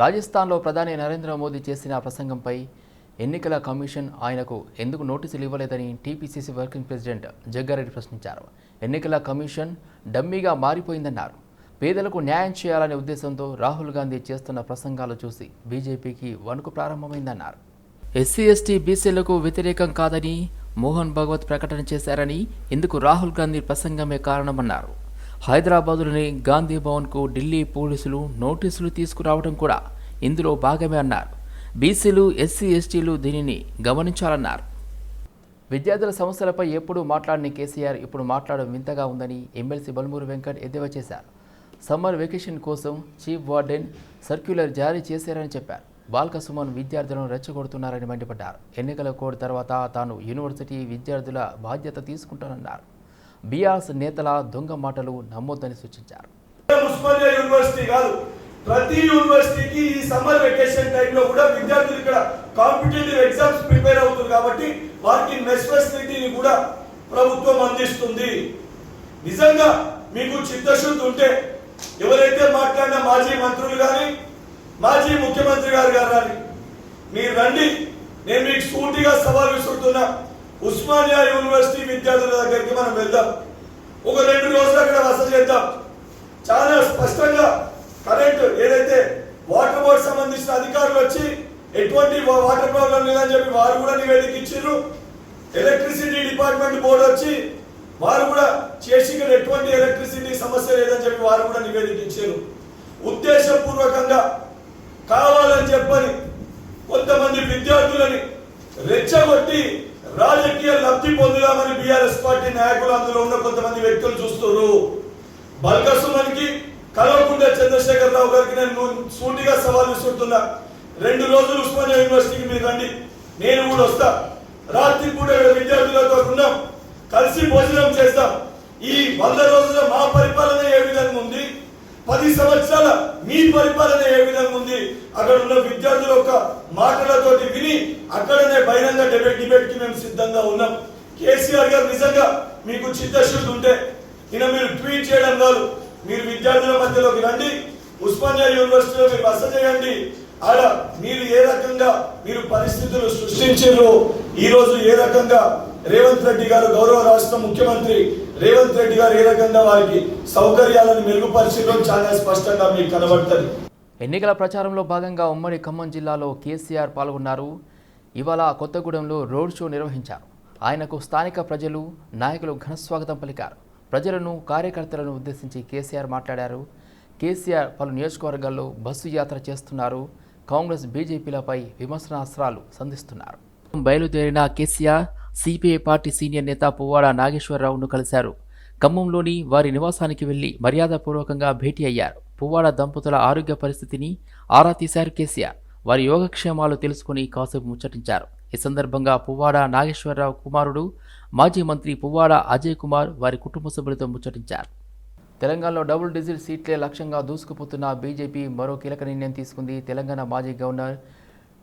రాజస్థాన్లో ప్రధాని నరేంద్ర మోదీ చేసిన ప్రసంగంపై ఎన్నికల కమిషన్ ఆయనకు ఎందుకు నోటీసులు ఇవ్వలేదని టీపీసీసీ వర్కింగ్ ప్రెసిడెంట్ జగ్గారెడ్డి ప్రశ్నించారు. ఎన్నికల కమిషన్ డమ్మీగా మారిపోయిందన్నారు. పేదలకు న్యాయం చేయాలనే ఉద్దేశంతో రాహుల్ గాంధీ చేస్తున్న ప్రసంగాలు చూసి బీజేపీకి వణుకు ప్రారంభమైందన్నారు. ఎస్సీ ఎస్టీ బీసీలకు వ్యతిరేకం కాదని మోహన్ భగవత్ ప్రకటన చేశారని ఇందుకు రాహుల్ గాంధీ ప్రసంగమే కారణమన్నారు. హైదరాబాదులోని గాంధీ భవన్కు ఢిల్లీ పోలీసులు నోటీసులు తీసుకురావడం కూడా ఇందులో భాగమే అన్నారు. బీసీలు ఎస్సీ ఎస్టీలు దీనిని గమనించాలన్నారు. విద్యార్థుల సమస్యలపై ఎప్పుడూ మాట్లాడని కేసీఆర్ ఇప్పుడు మాట్లాడడం వింతగా ఉందని ఎమ్మెల్సీ బలమూరు వెంకట్ ఎద్దేవా చేశారు. సమ్మర్ వెకేషన్ కోసం చీఫ్ వార్డెన్ సర్క్యులర్ జారీ చేశారని చెప్పారు. బాల్క సుమన్ విద్యార్థులను రెచ్చగొడుతున్నారని మండిపడ్డారు. ఎన్నికల కోడ్ తర్వాత తాను యూనివర్సిటీ విద్యార్థుల బాధ్యత తీసుకుంటానన్నారు. బీఆర్ఎస్ నేతల దొంగ మాటలు నమ్మొద్దని సూచించారు. ఉస్మానియా యూనివర్సిటీ కాదు ప్రతి యూనివర్సిటీకి ఈ సమ్మర్ వెకేషన్ టైంలో కూడా విద్యార్థులు ఇక్కడ కాంపిటేటివ్ ఎగ్జామ్స్ ప్రిపేర్ అవుతుంది కాబట్టి వారికి మెస్ ఫెసిలిటీని కూడా ప్రభుత్వం అందిస్తుంది. నిజంగా మీకు చిత్తశుద్ధి ఉంటే ఎవరైతే మాట్లాడిన మాజీ మంత్రులు కానీ మాజీ ముఖ్యమంత్రి గారు కానీ మీరు రండి నేను మీకు సూటిగా సవాల్ విసురుతున్నా. ఉస్మానియా యూనివర్సిటీ విద్యార్థుల దగ్గరికి మనం వెళ్దాం. ఒక రెండు రోజులు అక్కడ వసతి చేద్దాం. చాలా స్పష్టంగా కరెంట్ ఏదైతే వాటర్ బోర్డ్ సంబంధించిన అధికారులు వచ్చి ఎటువంటి వాటర్ ప్రాబ్లం లేదని చెప్పి వారు కూడా నివేదిక ఇచ్చారు ఎలక్ట్రిసిటీ డిపార్ట్మెంట్ బోర్డు వచ్చి వారు కూడా చేసి ఎటువంటి ఎలక్ట్రిసిటీ సమస్య లేదని చెప్పి వారు కూడా నివేదిక ఇచ్చారు ఉద్దేశపూర్వకంగా కావాలని చెప్పని కొంతమంది విద్యార్థులని రెచ్చగొట్టి రాజకీయ లబ్ధి పొందుదామని బీఆర్ఎస్ పార్టీ నాయకులు అందులో ఉన్న కొంతమంది వ్యక్తులు చూస్తున్నారు. బల్కసుమన్కి కల్వకుంట్ల చంద్రశేఖర్ రావు గారికి నేను సూటిగా సవాల్ విసురుతున్నా. రెండు రోజులు ఉస్మానియా యూనివర్సిటీకి మీరు రండి. నేను కూడా వస్తా. రాత్రి కూడా విద్యార్థులతో ఉన్నాం. కలిసి భోజనం చేస్తాం. ఈ వంద రోజుల మా పరిపాలన ఏ విధంగా ఉంది? పది సంవత్సరాల మీ పరిపాలన ఏ విధంగా ఉంది? అక్కడ ఉన్న విద్యార్థుల యొక్క మాటలతోటి విని అక్కడనే బహిరంగ డిబేట్ డిబేట్కి మేము సిద్ధంగా ఉన్నాం. కేసీఆర్ గారు నిజంగా మీకు చిత్తశుద్ధి ఉంటే ఈయన మీరు ట్వీట్ చేయడం కాదు. మీరు విద్యార్థుల మధ్యలోకి రండి. ఉస్మానియా యూనివర్సిటీలో మీరు బస చేయండి. ఆడ మీరు ఏ రకంగా మీరు పరిస్థితులు సృష్టించారు ఈ రోజు ఏ రకంగా రేవంత్ రెడ్డి గారు గౌరవ రాష్ట్ర ముఖ్యమంత్రి రేవంత్ రెడ్డి గారు ఏ రకంగా వారికి సౌకర్యాలను మెరుగుపరిచడం చాలా స్పష్టంగా మీకు కనబడుతుంది. ఎన్నికల ప్రచారంలో భాగంగా ఉమ్మడి ఖమ్మం జిల్లాలో కేసీఆర్ పాల్గొన్నారు. ఇవాళ కొత్తగూడెంలో రోడ్ షో నిర్వహించారు. ఆయనకు స్థానిక ప్రజలు నాయకులు ఘనస్వాగతం పలికారు. ప్రజలను కార్యకర్తలను ఉద్దేశించి కేసీఆర్ మాట్లాడారు. కేసీఆర్ పలు నియోజకవర్గాల్లో బస్సు యాత్ర చేస్తున్నారు. కాంగ్రెస్ బీజేపీలపై విమర్శనాస్త్రాలు సంధిస్తున్నారు. బయలుదేరిన కేసీఆర్ సిపిఐ పార్టీ సీనియర్ నేత పువ్వాడ నాగేశ్వరరావును కలిశారు. ఖమ్మంలోని వారి నివాసానికి వెళ్ళి మర్యాదపూర్వకంగా భేటీ అయ్యారు. పువ్వాడ దంపతుల ఆరోగ్య పరిస్థితిని ఆరా తీశారు కేసీఆర్. వారి యోగక్షేమాలు తెలుసుకుని కాసేపు ముచ్చటించారు. ఈ సందర్భంగా పువ్వాడ నాగేశ్వరరావు కుమారుడు మాజీ మంత్రి పువ్వాడ అజయ్ కుమార్ వారి కుటుంబ సభ్యులతో ముచ్చటించారు. తెలంగాణలో డబుల్ డిజిట్ సీట్లే లక్ష్యంగా దూసుకుపోతున్న బీజేపీ మరో కీలక నిర్ణయం తీసుకుంది తెలంగాణ మాజీ గవర్నర్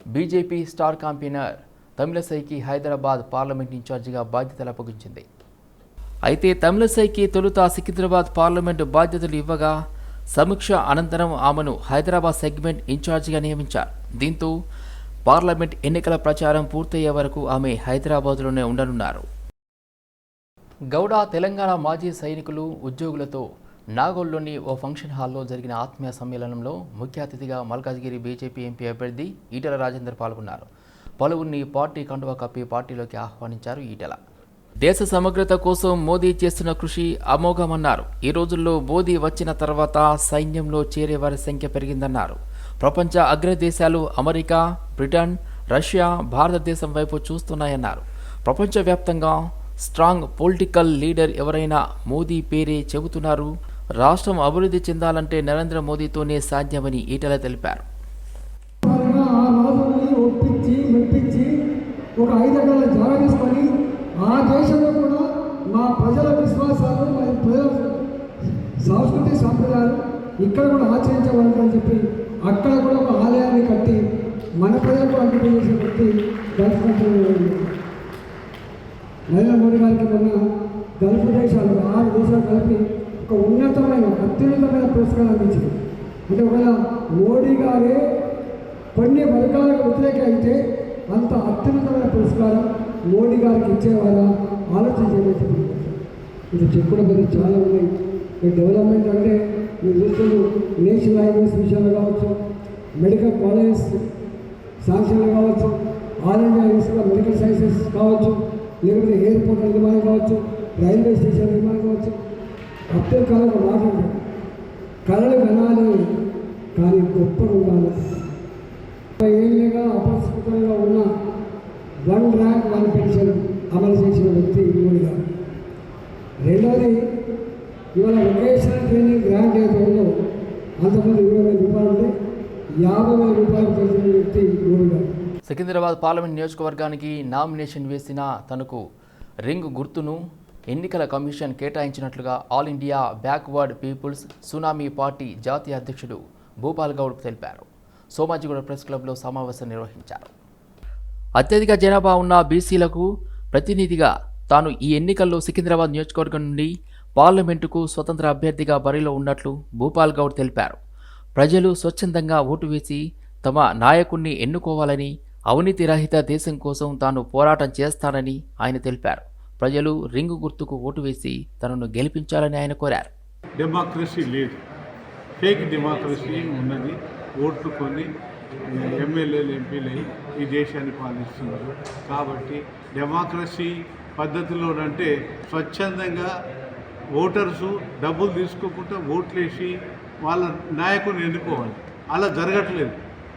బీజేపీ స్టార్ కాంపెయినర్ తమిళసైకి హైదరాబాద్ పార్లమెంట్ ఇన్ఛార్జిగా బాధ్యతలు అప్పగించింది. అయితే తమిళసైకి తొలుత సికింద్రాబాద్ పార్లమెంటు బాధ్యతలు ఇవ్వగా సమీక్ష అనంతరం ఆమెను హైదరాబాద్ సెగ్మెంట్ ఇన్ఛార్జిగా నియమించారు. దీంతో పార్లమెంట్ ఎన్నికల ప్రచారం పూర్తయ్యే వరకు ఆమె హైదరాబాద్లోనే ఉండనున్నారు. గౌడ తెలంగాణ మాజీ సైనికులు ఉద్యోగులతో నాగోల్లోని ఓ ఫంక్షన్ హాల్లో జరిగిన ఆత్మీయ సమ్మేళనంలో ముఖ్య అతిథిగా మల్కాజ్గిరి బీజేపీ ఎంపీ అభ్యర్థి ఈటల రాజేందర్ పాల్గొన్నారు. పలువురిని పార్టీ కండువా కప్పి పార్టీలోకి ఆహ్వానించారు ఈటెల. దేశ సమగ్రత కోసం మోదీ చేస్తున్న కృషి అమోఘమన్నారు. ఈ రోజుల్లో మోదీ వచ్చిన తర్వాత సైన్యంలో చేరే వారి సంఖ్య పెరిగిందన్నారు. ప్రపంచ అగ్రదేశాలు అమెరికా బ్రిటన్ రష్యా భారతదేశం వైపు చూస్తున్నాయన్నారు. ప్రపంచవ్యాప్తంగా స్ట్రాంగ్ పొలిటికల్ లీడర్ ఎవరైనా మోదీ పేరే చెబుతున్నారు? రాష్ట్రం అభివృద్ధి చెందాలంటే నరేంద్ర మోదీతోనే సాధ్యమని ఈటెల తెలిపారు. ఇక్కడ కూడా ఆచరించవాలని చెప్పి అక్కడ కూడా ఒక ఆలయాన్ని కట్టి మన ప్రజలకు అంకితం చేసే వ్యక్తి గల్ఫ్ నరేంద్ర మోడీ గారికి మొన్న గల్ఫ్ దేశాలు ఆరు దేశాలు కలిపి ఒక ఉన్నతమైన అత్యున్నతమైన పురస్కారం అందించింది అంటే ఒకవేళ మోడీ గారే కొన్ని వర్గాలకు వ్యతిరేక అయితే అంత అత్యున్నతమైన పురస్కారం మోడీ గారికి ఇచ్చేవారా? ఆలోచన చేయమని ఇది చెప్పుల చాలా ఉన్నాయి. డెవలప్మెంట్ అంటే మీరు చూస్తున్నారు నేషనల్ హైవేస్ విషయాలు కావచ్చు మెడికల్ కాలేజెస్ శాంక్షన్లు కావచ్చు all India institute medical sciences కావచ్చు లేకపోతే ఎయిర్పోర్ట్ నిర్మాణం కావచ్చు రైల్వే స్టేషన్ నిర్మాణం కావచ్చు అబ్దుల్ కలాం ఒక కళలు వినాలి కానీ గొప్ప ఉండాలి. ఏళ్ళుగా అపరిష్కృతంగా ఉన్న వన్ ర్యాంక్ వన్ పెన్షన్ అమలు చేసిన వ్యక్తి మోడీ గారు రెండవది ఇవాళ వొకేషనల్ ట్రైనింగ్ గ్రాంట్ ఏదైతే ఉందో అంతకుముందు ఇరవై వేల రూపాయలు ఉంటే యాభై వేల రూపాయలు పెంచిన వ్యక్తి సికింద్రాబాద్ పార్లమెంట్ నియోజకవర్గానికి నామినేషన్ వేసిన తనకు రింగ్ గుర్తును ఎన్నికల commission కేటాయించినట్లుగా All India Backward Peoples Tsunami Party జాతీయ అధ్యక్షుడు భూపాల్ గౌడ్ తెలిపారు. సోమాజిగూడ ప్రెస్ క్లబ్లో సమావేశం నిర్వహించారు. అత్యధిక జనాభా ఉన్న బీసీలకు ప్రతినిధిగా తాను ఈ ఎన్నికల్లో సికింద్రాబాద్ నియోజకవర్గం నుండి పార్లమెంటుకు స్వతంత్ర అభ్యర్థిగా బరిలో ఉన్నట్లు భూపాల్ గౌడ్ తెలిపారు. ప్రజలు స్వచ్ఛందంగా ఓటు వేసి తమ నాయకుణ్ణి ఎన్నుకోవాలని అవినీతి రహిత దేశం కోసం తాను పోరాటం చేస్తానని ఆయన తెలిపారు. ప్రజలు రింగు గుర్తుకు ఓటు వేసి తనను గెలిపించాలని ఆయన కోరారు. డెమోక్రసీ లేదు. ఫేక్ డెమోక్రసీ ఉన్నది. ఓట్లు కొని ఎమ్మెల్యేలు ఎంపీలు అయి ఈ దేశాన్ని పాలిస్తున్నారు. కాబట్టి డెమోక్రసీ పద్ధతిలోనంటే స్వచ్ఛందంగా ఓటర్సు డబ్బులు తీసుకోకుండా ఓట్లేసి వాళ్ళ నాయకుని ఎన్నుకోవాలి. అలా జరగట్లేదు.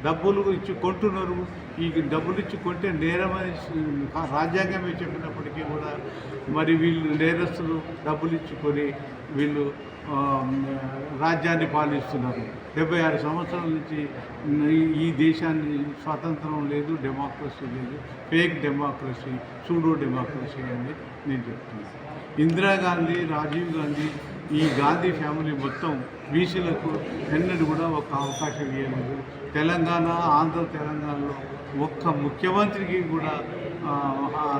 డబ్బులు ఇచ్చి కొంటున్నారు. ఈ డబ్బులు ఇచ్చి కొంటే నేరమని రాజ్యాంగమే చెప్పినప్పటికీ కూడా మరి వీళ్ళు నేరస్తులు డబ్బులు ఇచ్చుకొని వీళ్ళు రాజ్యాన్ని పాలిస్తున్నారు. డెబ్బై ఆరు సంవత్సరాల నుంచి ఈ- ఈ దేశాన్ని స్వాతంత్రం లేదు డెమోక్రసీ లేదు. ఫేక్ డెమోక్రసీ సూడో డెమోక్రసీ అని నేను చెప్తున్నాను. ఇందిరాగాంధీ రాజీవ్ గాంధీ ఈ గాంధీ ఫ్యామిలీ మొత్తం బీసీలకు ఎన్నడూ కూడా ఒక అవకాశం ఇవ్వలేదు తెలంగాణ ఆంధ్ర తెలంగాణలో ఒక్క ముఖ్యమంత్రికి కూడా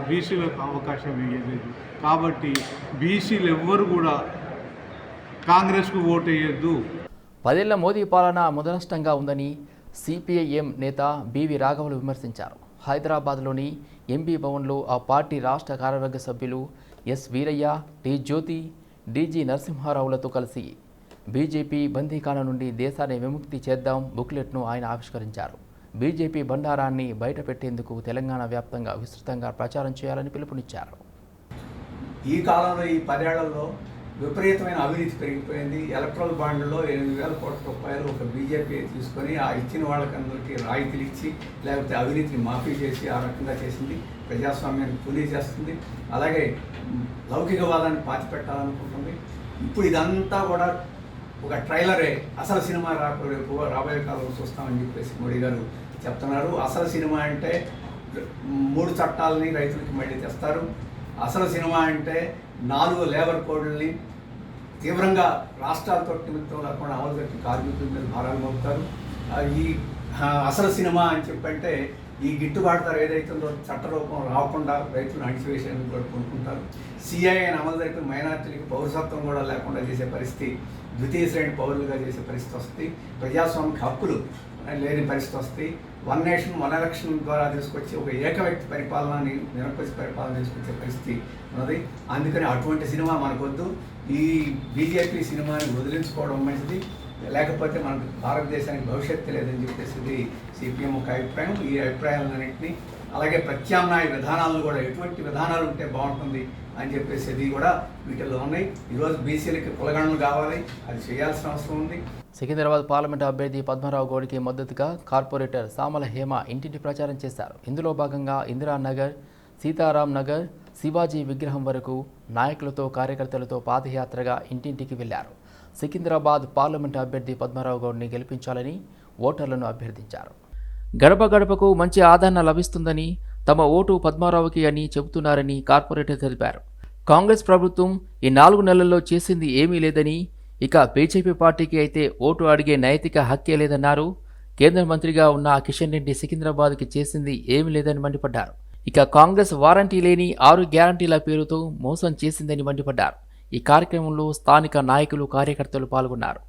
బీసీలకు అవకాశం ఇవ్వలేదు కాబట్టి బీసీలు ఎవ్వరు కూడా కాంగ్రెస్కు ఓటు వేయద్దు పదేళ్ళ మోదీ పాలన ముదనష్టంగా ఉందని సిపిఐఎం నేత బివి రాఘవులు విమర్శించారు. హైదరాబాద్లోని ఎంబీ భవన్లో ఆ పార్టీ రాష్ట్ర కార్యవర్గ సభ్యులు S Veeraiah T Jyothi DG నరసింహారావులతో కలిసి బీజేపీ బందీకాల నుండి దేశాన్ని విముక్తి చేద్దాం బుక్లెట్ను ఆయన ఆవిష్కరించారు. బీజేపీ బండారాన్ని బయటపెట్టేందుకు తెలంగాణ వ్యాప్తంగా విస్తృతంగా ప్రచారం చేయాలని పిలుపునిచ్చారు. ఈ కాలంలో ఈ పదేళ్ళలో విపరీతమైన అవినీతి పెరిగిపోయింది. ఎలక్ట్రల్ బాండ్లో ఎనిమిది వేల కోట్ల రూపాయలు ఒక బీజేపీ తీసుకొని ఆ ఇచ్చిన వాళ్ళకందరికీ రాయితీలు ఇచ్చి లేకపోతే అవినీతిని మాఫీ చేసి ఆ రకంగా చేసింది. ప్రజాస్వామ్యాన్ని పూలీ చేస్తుంది. అలాగే లౌకికవాదాన్ని లౌకికవాదాన్ని పాతిపెట్టాలనుకుంటుంది. ఇప్పుడు ఇదంతా కూడా ఒక ట్రైలరే. అసలు సినిమా రాకు రాబోయే కాలంలో చూస్తామని చెప్పేసి మోడీ గారు చెప్తున్నారు. అసలు సినిమా అంటే మూడు చట్టాలని రైతులకి మళ్ళీ తెస్తారు. అసలు సినిమా అంటే నాలుగు లేబర్ కోడ్లని తీవ్రంగా రాష్ట్రాలతో నిమిత్తం లేకుండా అమలు పెట్టి కార్మికుల మీద భారాలు మోపుతారు. ఈ అసలు సినిమా అని చెప్పంటే ఈ గిట్టుబాటు ధర ఏదైతుందో చట్టరూపం రాకుండా రైతులను అణిచివేసేందుకు కూడా కొనుక్కుంటారు సిఐని అమలు జరిపి మైనార్టీలకు పౌరసత్వం కూడా లేకుండా చేసే పరిస్థితి ద్వితీయ శ్రేణి పౌరులుగా చేసే పరిస్థితి వస్తుంది. ప్రజాస్వామిక హక్కులు లేని పరిస్థితి వస్తుంది. వన్ నేషన్ వన్ ఎలక్షన్ ద్వారా తీసుకొచ్చి ఒక ఏక వ్యక్తి పరిపాలనని నిరపక్ష పరిపాలన తీసుకొచ్చే పరిస్థితి ఉన్నది. అందుకని అటువంటి సినిమా మనకొద్దు. ఈ బీజేపీ సినిమాని వదిలించుకోవడం మంచిది. లేకపోతే మనకు భారతదేశానికి భవిష్యత్తు లేదని చెప్పేసి ఇది సిపిఎం ఒక అభిప్రాయం. ఈ అభిప్రాయాలన్నింటినీ అలాగే ప్రత్యామ్నాయ విధానాలను కూడా ఎటువంటి విధానాలు ఉంటే బాగుంటుంది అని చెప్పేసి ఇది కూడా వీటిల్లో ఉన్నాయి. ఈరోజు బీసీలకి కులగణలు కావాలి. అది చేయాల్సిన అవసరం ఉంది. సికింద్రాబాద్ పార్లమెంటు అభ్యర్థి పద్మారావు గౌడ్కి మద్దతుగా కార్పొరేటర్ సామల హేమ ఇంటింటి ప్రచారం చేశారు. ఇందులో భాగంగా ఇందిరానగర్ సీతారాం నగర్ శివాజీ విగ్రహం వరకు నాయకులతో కార్యకర్తలతో పాదయాత్రగా ఇంటింటికి వెళ్ళారు. సికింద్రాబాద్ పార్లమెంటు అభ్యర్థి పద్మారావు గౌడ్ని గెలిపించాలని ఓటర్లను అభ్యర్థించారు. గడప గడపకు మంచి ఆదరణ లభిస్తుందని తమ ఓటు పద్మారావుకి అని చెబుతున్నారని కార్పొరేటర్ తెలిపారు. కాంగ్రెస్ ప్రభుత్వం ఈ నాలుగు నెలల్లో చేసింది ఏమీ లేదని ఇక బీజేపీ పార్టీకి అయితే ఓటు అడిగే నైతిక హక్కే లేదన్నారు. కేంద్ర మంత్రిగా ఉన్న కిషన్ రెడ్డి సికింద్రాబాద్కి చేసింది ఏమీ లేదని మండిపడ్డారు. ఇక కాంగ్రెస్ వారంటీ లేని ఆరు గ్యారంటీల పేరుతో మోసం చేసిందని మండిపడ్డారు. ఈ కార్యక్రమంలో స్థానిక నాయకులు కార్యకర్తలు పాల్గొన్నారు.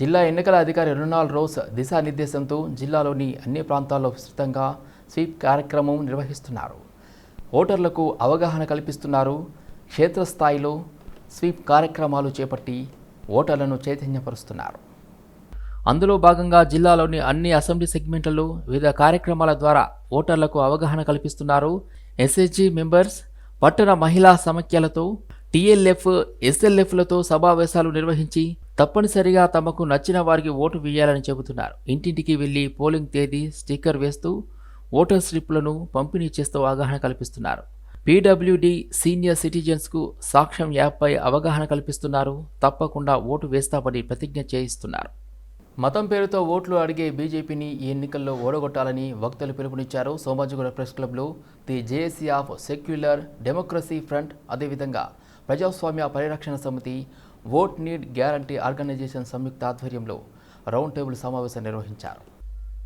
జిల్లా ఎన్నికల అధికారి రొనాల్డ్ రోస్ దిశానిర్దేశంతో జిల్లాలోని అన్ని ప్రాంతాల్లో విస్తృతంగా స్వీప్ కార్యక్రమం నిర్వహిస్తున్నారు. ఓటర్లకు అవగాహన కల్పిస్తున్నారు. క్షేత్రస్థాయిలో స్వీప్ కార్యక్రమాలు చేపట్టి ఓటర్లను చైతన్యపరుస్తున్నారు. అందులో భాగంగా జిల్లాలోని అన్ని అసెంబ్లీ సెగ్మెంట్లలో వివిధ కార్యక్రమాల ద్వారా ఓటర్లకు అవగాహన కల్పిస్తున్నారు. ఎస్హెచ్జి మెంబర్స్ పట్టణ మహిళా సమాఖ్యలతో టీఎల్ఎఫ్ ఎస్ఎల్ఎఫ్లతో సమావేశాలు నిర్వహించి తప్పనిసరిగా తమకు నచ్చిన వారికి ఓటు వేయాలని చెబుతున్నారు. ఇంటింటికి వెళ్ళి పోలింగ్ తేదీ స్టిక్కర్ వేస్తూ ఓటర్ స్లిప్లను పంపిణీ చేస్తూ అవగాహన కల్పిస్తున్నారు. పీడబ్ల్యూడి సీనియర్ సిటిజన్స్కు సాక్ష్యం యాప్పై అవగాహన కల్పిస్తున్నారు. తప్పకుండా ఓటు వేస్తామని ప్రతిజ్ఞ చేయిస్తున్నారు. మతం పేరుతో ఓట్లు అడిగే బీజేపీని ఈ ఎన్నికల్లో ఓడగొట్టాలని వక్తలు పిలుపునిచ్చారు. సోమాజిగూడ ప్రెస్ క్లబ్లో the JAC of secular democracy front అదేవిధంగా ప్రజాస్వామ్య పరిరక్షణ సమితి ఓట్ నీడ్ గ్యారంటీ ఆర్గనైజేషన్ సంయుక్త ఆధ్వర్యంలో రౌండ్ టేబుల్ సమావేశం నిర్వహించారు.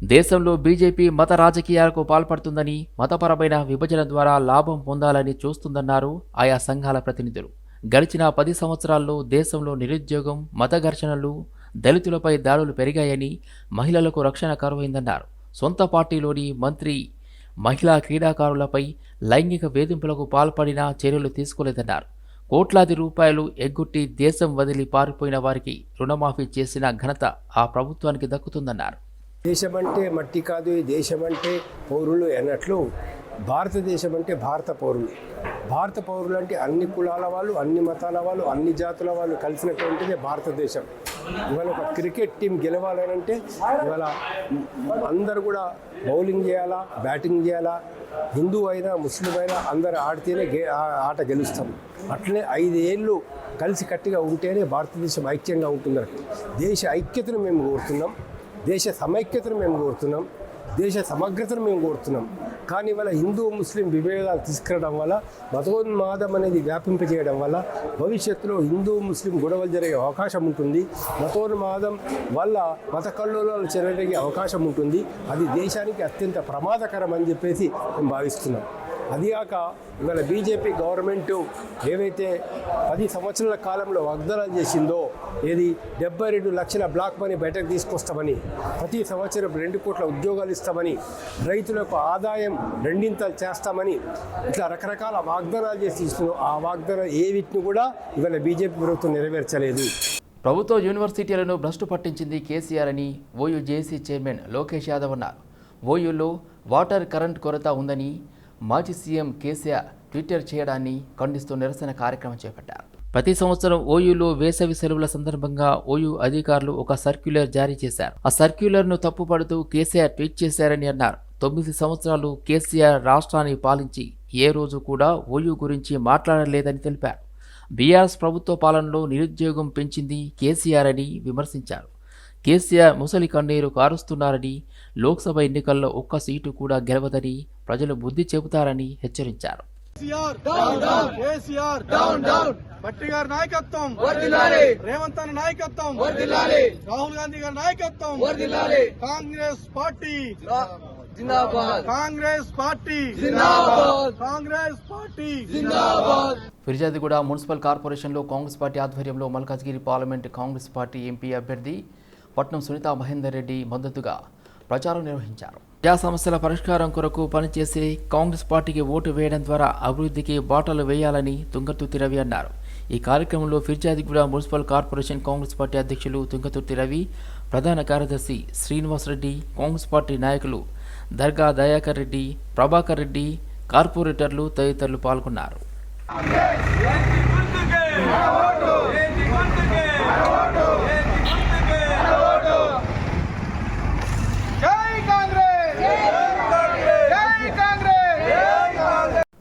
దేశంలో బీజేపీ మత రాజకీయాలకు పాల్పడుతుందని మతపరమైన విభజన ద్వారా లాభం పొందాలని చూస్తుందన్నారు ఆయా సంఘాల ప్రతినిధులు. గడిచిన పది సంవత్సరాల్లో దేశంలో నిరుద్యోగం మత ఘర్షణలు దళితులపై దాడులు పెరిగాయని మహిళలకు రక్షణ కరువైందన్నారు. సొంత పార్టీలోని మంత్రి మహిళా క్రీడాకారులపై లైంగిక వేధింపులకు పాల్పడినా చర్యలు తీసుకోలేదన్నారు. కోట్లాది రూపాయలు ఎగ్గొట్టి దేశం వదిలి పారిపోయిన వారికి రుణమాఫీ చేసిన ఘనత ఆ ప్రభుత్వానికి దక్కుతుందన్నారు. దేశం అంటే మట్టి కాదు దేశం అంటే పౌరులు అన్నట్లు భారతదేశం అంటే భారత పౌరులు. భారత పౌరులు అంటే అన్ని కులాల వాళ్ళు అన్ని మతాల వాళ్ళు అన్ని జాతుల వాళ్ళు కలిసినటువంటిదే భారతదేశం. ఇవాళ ఒక క్రికెట్ టీం గెలవాలనంటే ఇవాళ అందరు కూడా బౌలింగ్ చేయాలా బ్యాటింగ్ చేయాలా హిందూ అయినా ముస్లిం అయినా అందరు ఆడితేనే గే ఆట గెలుస్తాం. అట్లనే ఐదేళ్ళు కలిసి కట్టిగా ఉంటేనే భారతదేశం ఐక్యంగా ఉంటుందట దేశ ఐక్యతను మేము కోరుతున్నాం. దేశ సమైక్యతను మేము కోరుతున్నాం దేశ సమగ్రతను మేము కోరుతున్నాం. కానీ ఇవాళ హిందూ ముస్లిం విభేదాలు తీసుకురావడం వల్ల మతోన్మాదం అనేది వ్యాపింపజేయడం వల్ల భవిష్యత్తులో హిందూ ముస్లిం గొడవలు జరిగే అవకాశం ఉంటుంది. మతోన్మాదం వల్ల మత కల్లోలాలు చెలరేగే అవకాశం ఉంటుంది. అది దేశానికి అత్యంత ప్రమాదకరం అని చెప్పేసి మేము భావిస్తున్నాం. అది కాక ఇవాళ బీజేపీ గవర్నమెంట్ ఏవైతే పది సంవత్సరాల కాలంలో వాగ్దానాలు చేసిందో ఏది డెబ్బై రెండు లక్షల బ్లాక్ మనీ బయటకు తీసుకొస్తామని ప్రతి సంవత్సరం రెండు కోట్ల ఉద్యోగాలు ఇస్తామని రైతులకు ఆదాయం రెండింతలు చేస్తామని ఇట్లా రకరకాల వాగ్దానాలు చేసి ఇస్తున్నారు ఆ వాగ్దానం ఏ వీటిని కూడా ఇవాళ బీజేపీ ప్రభుత్వం నెరవేర్చలేదు. ప్రభుత్వ యూనివర్సిటీలను భ్రష్టు పట్టించింది కేసీఆర్ అని OU JC chairman Lokesh Yadav అన్నారు. ఓయూలో వాటర్ కరెంట్ కొరత ఉందని మాజీ సీఎం కేసీఆర్ ట్విట్టర్ చేయడాన్ని ఖండిస్తూ నిరసన కార్యక్రమం చేపట్టారు. ప్రతి సంవత్సరం ఓయూలో వేసవి సెలవుల సందర్భంగా ఓయూ అధికారులు ఒక సర్క్యులర్ జారీ చేశారు. ఆ సర్క్యులర్ను తప్పుపడుతూ కేసీఆర్ ట్వీట్ చేశారని అన్నారు. తొమ్మిది సంవత్సరాలు కేసీఆర్ రాష్ట్రాన్ని పాలించి ఏ రోజు కూడా ఓయూ గురించి మాట్లాడలేదని తెలిపారు. బీఆర్ఎస్ ప్రభుత్వ పాలనలో నిరుద్యోగం పెంచింది కేసీఆర్ అని విమర్శించారు. కేసీఆర్ ముసలి కన్నీరు కారుస్తున్నారని లోక్సభ ఎన్నికల్లో ఒక్క సీటు కూడా గెలవదని ప్రజలు బుద్ధి చెబుతారని హెచ్చరించారు. KCR down down. KCR down down. Bhatti గారి నాయకత్వం. రేవంత్ అన్న నాయకత్వం. రాహుల్ గాంధీ గారి నాయకత్వం. Congress party. Congress party. Congress party. Peerzadiguda municipal కార్పొరేషన్లో కాంగ్రెస్ పార్టీ ఆధ్వర్యంలో Malkajgiri parliament Congress party MP అభ్యర్థి పట్నం సునీతా మహేందర్ రెడ్డి మద్దతుగా ప్రచారం నిర్వహించారు. ప్రజా సమస్యల పరిష్కారం కొరకు పనిచేసి కాంగ్రెస్ పార్టీకి ఓటు వేయడం ద్వారా అభివృద్ధికి బాటలు వేయాలని తుంగతుర్తి రవి అన్నారు. ఈ కార్యక్రమంలో Peerzadiguda municipal corporation Congress party అధ్యక్షులు తుంగతుర్తి రవి ప్రధాన కార్యదర్శి శ్రీనివాస్ రెడ్డి కాంగ్రెస్ పార్టీ నాయకులు దర్గా దయాకర్ రెడ్డి ప్రభాకర్ రెడ్డి కార్పొరేటర్లు తదితరులు పాల్గొన్నారు.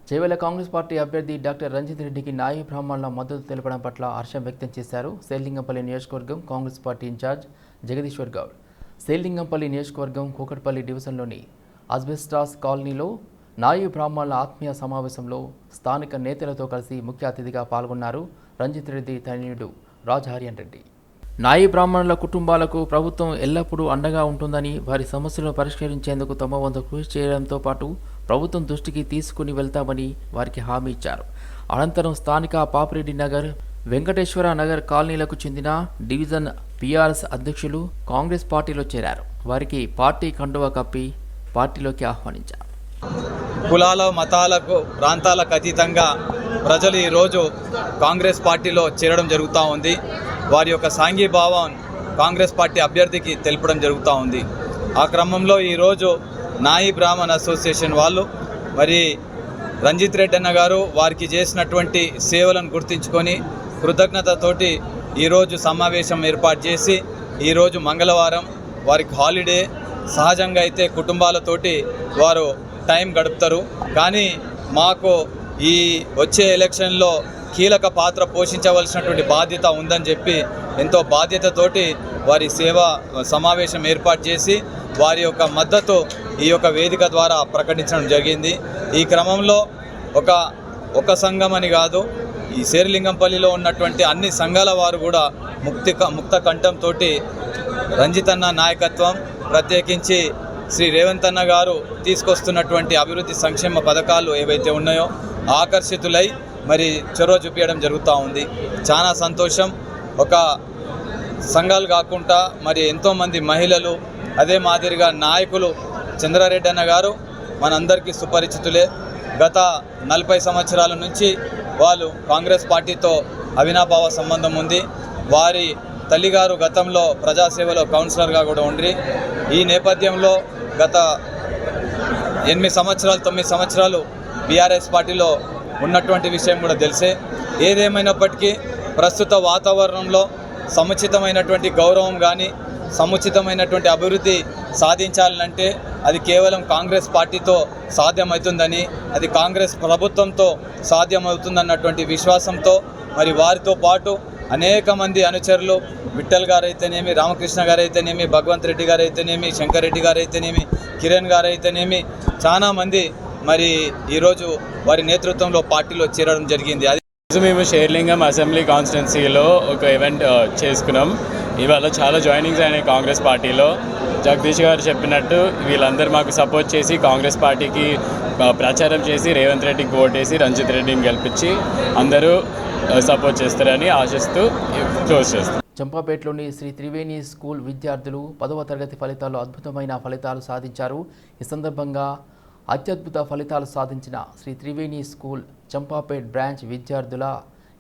కాంగ్రెస్ కాంగ్రెస్ పార్టీ అభ్యర్థి డాక్టర్ రంజిత్ రెడ్డికి న్యాయ బ్రాహ్మణుల మద్దతు తెలపడం పట్ల హర్షం వ్యక్తం చేశారు. సేలింగంపల్లి నియోజకవర్గం కాంగ్రెస్ పార్టీ ఇన్ఛార్జ్ జగదీశ్వర్ గౌడ్. సేలింగంపల్లి నియోజకవర్గం కూకట్పల్లి డివిజన్లోని అజ్బెస్టాస్ కాలనీలో నాయు బ్రాహ్మణుల ఆత్మీయ సమావేశంలో స్థానిక నేతలతో కలిసి ముఖ్య అతిథిగా పాల్గొన్నారు రంజిత్ రెడ్డి తనయుడు రాజహరియన్ రెడ్డి. నాయి బ్రాహ్మణుల కుటుంబాలకు ప్రభుత్వం ఎల్లప్పుడూ అండగా ఉంటుందని వారి సమస్యలను పరిష్కరించేందుకు తమ వంతు కృషి చేయడంతో పాటు ప్రభుత్వం దృష్టికి తీసుకుని వెళ్తామని వారికి హామీ ఇచ్చారు. అనంతరం స్థానిక పాపిరెడ్డి నగర్ వెంకటేశ్వర నగర్ కాలనీలకు చెందిన డివిజన్ పిఆర్ఎస్ అధ్యక్షులు కాంగ్రెస్ పార్టీలో చేరారు. వారికి పార్టీ కండువా కప్పి పార్టీలోకి ఆహ్వానించారు. కులాల మతాలకు ప్రాంతాలకు అతీతంగా ప్రజలు ఈరోజు కాంగ్రెస్ పార్టీలో చేరడం జరుగుతూ ఉంది. వారి యొక్క సాంఘీభావం కాంగ్రెస్ పార్టీ అభ్యర్థికి తెలపడం జరుగుతూ ఉంది. ఆ క్రమంలో ఈరోజు నాయి బ్రాహ్మణ్ అసోసియేషన్ వాళ్ళు మరి రంజిత్ రెడ్డి అన్న గారు వారికి చేసినటువంటి సేవలను గుర్తించుకొని కృతజ్ఞతతోటి ఈరోజు సమావేశం ఏర్పాటు చేసి ఈరోజు మంగళవారం వారికి హాలిడే. సహజంగా అయితే కుటుంబాలతోటి వారు టైం గడుపుతారు. కానీ మాకు ఈ వచ్చే ఎలక్షన్లో కీలక పాత్ర పోషించవలసినటువంటి బాధ్యత ఉందని చెప్పి ఎంతో బాధ్యతతోటి వారి సేవ సమావేశం ఏర్పాటు చేసి వారి యొక్క మద్దతు ఈ యొక్క వేదిక ద్వారా ప్రకటించడం జరిగింది. ఈ క్రమంలో ఒక ఒక సంఘం అని కాదు ఈ శేరిలింగంపల్లిలో ఉన్నటువంటి అన్ని సంఘాల వారు కూడా ముక్తి ముక్త కంఠంతో రంజితన్న నాయకత్వం ప్రత్యేకించి శ్రీ రేవంత్ అన్న గారు తీసుకొస్తున్నటువంటి అభివృద్ధి సంక్షేమ పథకాలు ఏవైతే ఉన్నాయో ఆకర్షితులై మరి చొరవ చూపించడం జరుగుతూ ఉంది. చాలా సంతోషం. ఒక సంఘాలు కాకుండా మరి ఎంతోమంది మహిళలు అదే మాదిరిగా నాయకులు చంద్రారెడ్డి అన్న గారు మనందరికీ సుపరిచితులే. గత నలభై సంవత్సరాల నుంచి వాళ్ళు కాంగ్రెస్ పార్టీతో అవినాభావ సంబంధం ఉంది. వారి తల్లిగారు గతంలో ప్రజాసేవలో కౌన్సిలర్గా కూడా ఉండి ఈ నేపథ్యంలో గత ఎనిమిది సంవత్సరాలు తొమ్మిది సంవత్సరాలు బీఆర్ఎస్ పార్టీలో ఉన్నటువంటి విషయం కూడా తెలిసే. ఏదేమైనప్పటికీ ప్రస్తుత వాతావరణంలో సముచితమైనటువంటి గౌరవం కానీ సముచితమైనటువంటి అభివృద్ధి సాధించాలంటే అది కేవలం కాంగ్రెస్ పార్టీతో సాధ్యమవుతుందని అది కాంగ్రెస్ ప్రభుత్వంతో సాధ్యమవుతుందన్నటువంటి విశ్వాసంతో మరి వారితో పాటు అనేక మంది అనుచరులు విఠల్ గారు అయితేనేమి రామకృష్ణ గారు అయితేనేమి భగవంత్ రెడ్డి గారు అయితేనేమి శంకర్ రెడ్డి గారు అయితేనేమి కిరణ్ గారు అయితేనేమి చాలామంది మరి ఈరోజు వారి నేతృత్వంలో పార్టీలో చేరడం జరిగింది. అది మేము షేర్లింగం అసెంబ్లీ కాన్స్టిట్యున్సీలో ఒక ఈవెంట్ చేసుకున్నాం. ఇవాళ చాలా జాయినింగ్స్ అయినాయి కాంగ్రెస్ పార్టీలో. జగదీష్ గారు చెప్పినట్టు వీళ్ళందరూ మాకు సపోర్ట్ చేసి కాంగ్రెస్ పార్టీకి ప్రచారం చేసి రేవంత్ రెడ్డికి ఓటేసి రంజిత్ రెడ్డిని గెలిపించి అందరూ సపోర్ట్ చేస్తారని ఆశిస్తూ క్లోజ్ చేస్తాం. చంపాపేటలోని శ్రీ త్రివేణి స్కూల్ విద్యార్థులు పదవ తరగతి ఫలితాల్లో అద్భుతమైన ఫలితాలు సాధించారు. ఈ సందర్భంగా అత్యద్భుత ఫలితాలు సాధించిన శ్రీ త్రివేణి స్కూల్ చంపాపేట్ బ్రాంచ్ విద్యార్థుల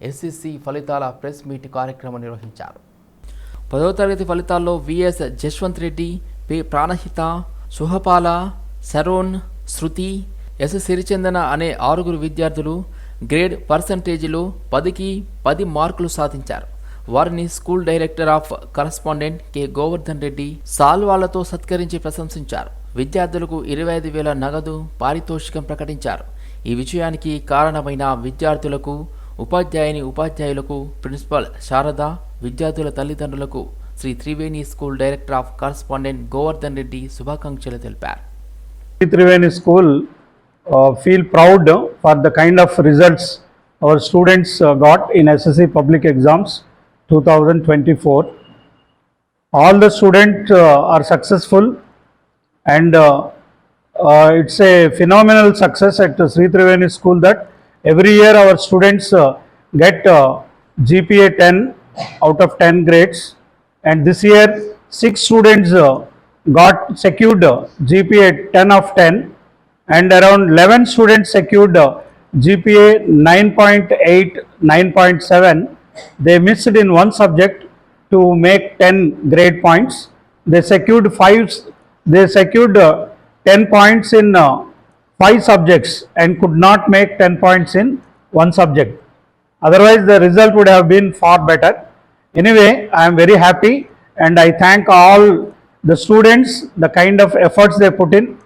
ఎస్ఎస్సి ఫలితాల ప్రెస్ మీట్ కార్యక్రమం నిర్వహించారు. పదవ తరగతి ఫలితాల్లో VS Jashwanth Reddy P. Pranahitha Suhapala Sharon Shruthi S. Sirichandana అనే ఆరుగురు విద్యార్థులు గ్రేడ్ పర్సంటేజీలో పదికి పది మార్కులు సాధించారు. వారిని school director of correspondent K. Govardhan Reddy సాల్వాలతో సత్కరించి ప్రశంసించారు. విద్యార్థులకు ఇరవై ఐదు వేల నగదు పారితోషికం ప్రకటించారు. ఈ విజయానికి కారణమైన విద్యార్థులకు ఉపాధ్యాయుని ఉపాధ్యాయులకు ప్రిన్సిపాల్ శారద విద్యార్థుల తల్లిదండ్రులకు Sri Triveni school director of correspondent Govardhan Reddy శుభాకాంక్షలు తెలిపారు. Sri Triveni school feel proud for the kind of results our students got in SSC public exams two thousand twenty four all the student are successful and it's a phenomenal success at Sri Triveni school that every year our students uh, get uh, GPA 10 out of 10 grades. And this year six students uh, got secured GPA 10 of 10 and around 11 students secured GPA 9.8 9.7 they missed in one subject to make 10 grade points. They secured five they secured uh, 10 points in five subjects and could not make 10 points in one subject. Otherwise the result would have been far better. Anyway i am very happy and i thank all the students the kind of efforts they put in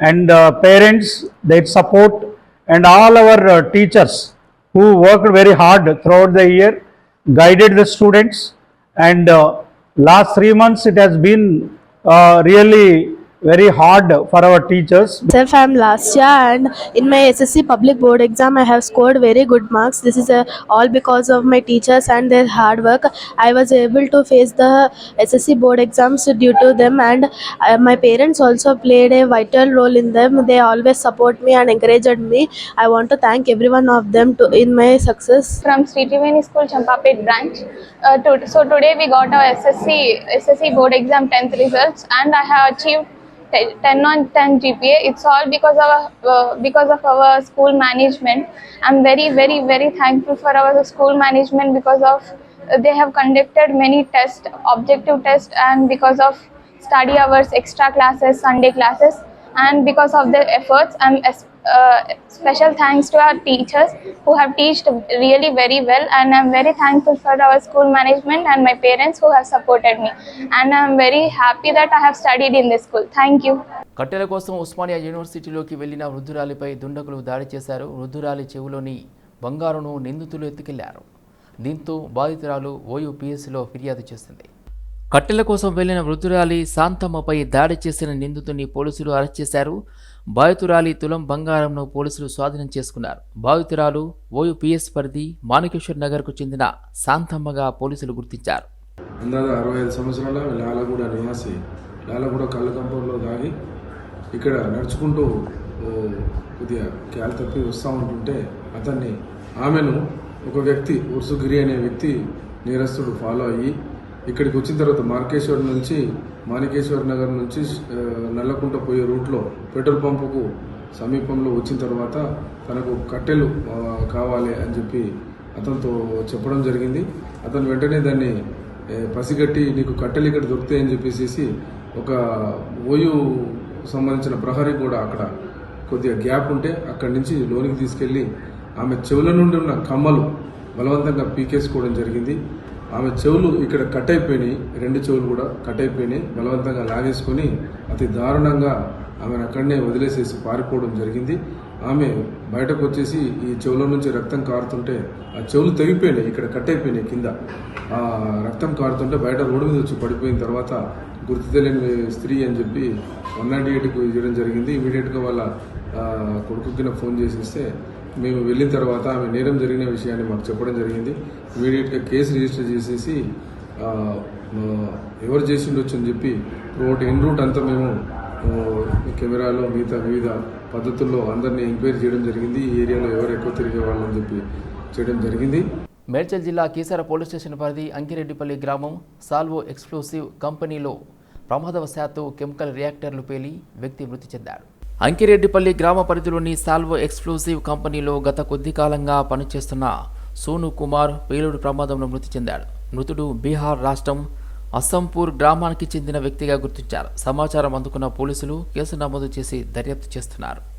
and uh, parents their support and all our uh, teachers who worked very hard throughout the year guided the students and uh, last 3 months it has been uh, really very hard for our teachers Myself, I am last year and in my SSC public board exam, I have scored very good marks. This is uh, all because of my teachers and their hard work. I was able to face the SSC board exams due to them, and uh, my parents also played a vital role in them. They always support me and encouraged me. I want to thank every one of them to in my success. from Sri Triveni School, Champapet branch. Uh, to, so today we got our SSC SSC board exam 10th results, and I have achieved te- 10 on 10 GPA. It's all because of our, uh, because of our school management. I'm very very very thankful for our school management because of uh, they have conducted many tests, objective tests, and because of study hours, extra classes, Sunday classes, and because of their efforts, I'm uh, special thanks to our teachers who have taught really very well, and I'm very thankful for our school management and my parents who have supported me, and I'm very happy that I have studied in this school. Thank you. కట్టెల కోసం ఉస్మానియా యూనివర్సిటీలోకి వెళ్ళిన వృద్ధురాలిపై దుండగులు దాడి చేశారు వృద్ధురాలి చెవులోని బంగారును నిందితులు ఎత్తుకెళ్ళారు దీంతో బాధితురాలు OU పిఎస్సిలో ఫిర్యాదు చేసింది కట్టెల కోసం వెళ్ళిన వృద్ధురాలి శాంతమ్మపై దాడి చేసిన నిందితుని పోలీసులు అరెస్ట్ చేశారు. బాధితురాలి తులం బంగారంను పోలీసులు స్వాధీనం చేసుకున్నారు. బాధితురాలు ఓయు పిఎస్ పరిధి మాణికేశ్వర్ నగర్కు చెందిన శాంతమ్మగా పోలీసులు గుర్తించారు. అందాజ అరవై ఐదు సంవత్సరాల లాలగూడ నివాసి లాలగూడ కళ్ళ దాగి ఇక్కడ నడుచుకుంటూ కొద్దిగా క్యాల్ తప్పి వస్తూ ఉంటుంటే అతన్ని ఆమెను ఒక వ్యక్తి ఉర్సుగిరి అనే వ్యక్తి నేరస్తుడు ఫాలో అయ్యి ఇక్కడికి వచ్చిన తర్వాత మార్కేశ్వర్ నుంచి మాణికేశ్వర్ నగర్ నుంచి నల్లకుంట పోయే రూట్లో పెట్రోల్ పంపుకు సమీపంలో వచ్చిన తర్వాత తనకు కట్టెలు కావాలి అని చెప్పి అతనితో చెప్పడం జరిగింది. అతను వెంటనే దాన్ని పసిగట్టి నీకు కట్టెలు ఇక్కడ దొరుకుతాయని చెప్పేసి ఒక ఓయు సంబంధించిన ప్రహరీ కూడా అక్కడ కొద్దిగా గ్యాప్ ఉంటే అక్కడి నుంచి లోనికి తీసుకెళ్ళి ఆమె చెవుల నుండి ఉన్న కమ్మలు బలవంతంగా పీకేసుకోవడం జరిగింది. ఆమె చెవులు ఇక్కడ కట్ అయిపోయినాయి. రెండు చెవులు కూడా కట్ అయిపోయినాయి. బలవంతంగా లాగేసుకొని అతి దారుణంగా ఆమెను అక్కడనే వదిలేసేసి పారిపోవడం జరిగింది. ఆమె బయటకు వచ్చేసి ఈ చెవుల నుంచి రక్తం కారుతుంటే ఆ చెవులు తెగిపోయినాయి. ఇక్కడ కట్ అయిపోయినాయి కింద. ఆ రక్తం కారుతుంటే బయట రోడ్డు మీద వచ్చి పడిపోయిన తర్వాత గుర్తు తెలియని స్త్రీ అని చెప్పి వన్ నైంటీ ఎయిట్కి చేయడం జరిగింది. ఇమీడియట్గా వాళ్ళ ఆ, ఫోన్ చేసేస్తే మేము వెళ్ళిన తర్వాత ఆమె నేరం జరిగిన విషయాన్ని మాకు చెప్పడం జరిగింది. ఇమీడియట్గా కేసు రిజిస్టర్ చేసేసి ఎవరు చేసి ఉండొచ్చు అని చెప్పి రోడ్ ఎన్ రూట్ అంతా మేము కెమెరాలో మిగతా వివిధ పద్ధతుల్లో అందరినీ ఎంక్వైరీ చేయడం జరిగింది. ఈ ఏరియాలో ఎవరు ఎక్కువ తిరిగే వాళ్ళని చెప్పి చేయడం జరిగింది. మేడ్చల్ జిల్లా కీసర పోలీస్ స్టేషన్ పరిధి అంకిరెడ్డిపల్లి గ్రామం సాల్వో ఎక్స్ప్లోసివ్ కంపెనీలో ప్రమాదవశాత్తు కెమికల్ రియాక్టర్లు పేలి వ్యక్తి మృతి చెందాడు. అంకిరెడ్డిపల్లి గ్రామ పరిధిలోని సాల్వో ఎక్స్ప్లోజివ్ కంపెనీలో గత కొద్ది కాలంగా పనిచేస్తున్న సోను కుమార్ పేలుడు ప్రమాదంలో మృతి చెందాడు. మృతుడు బీహార్ రాష్ట్రం అస్సంపూర్ గ్రామానికి చెందిన వ్యక్తిగా గుర్తించారు. సమాచారం అందుకున్న పోలీసులు కేసు నమోదు చేసి దర్యాప్తు చేస్తున్నారు.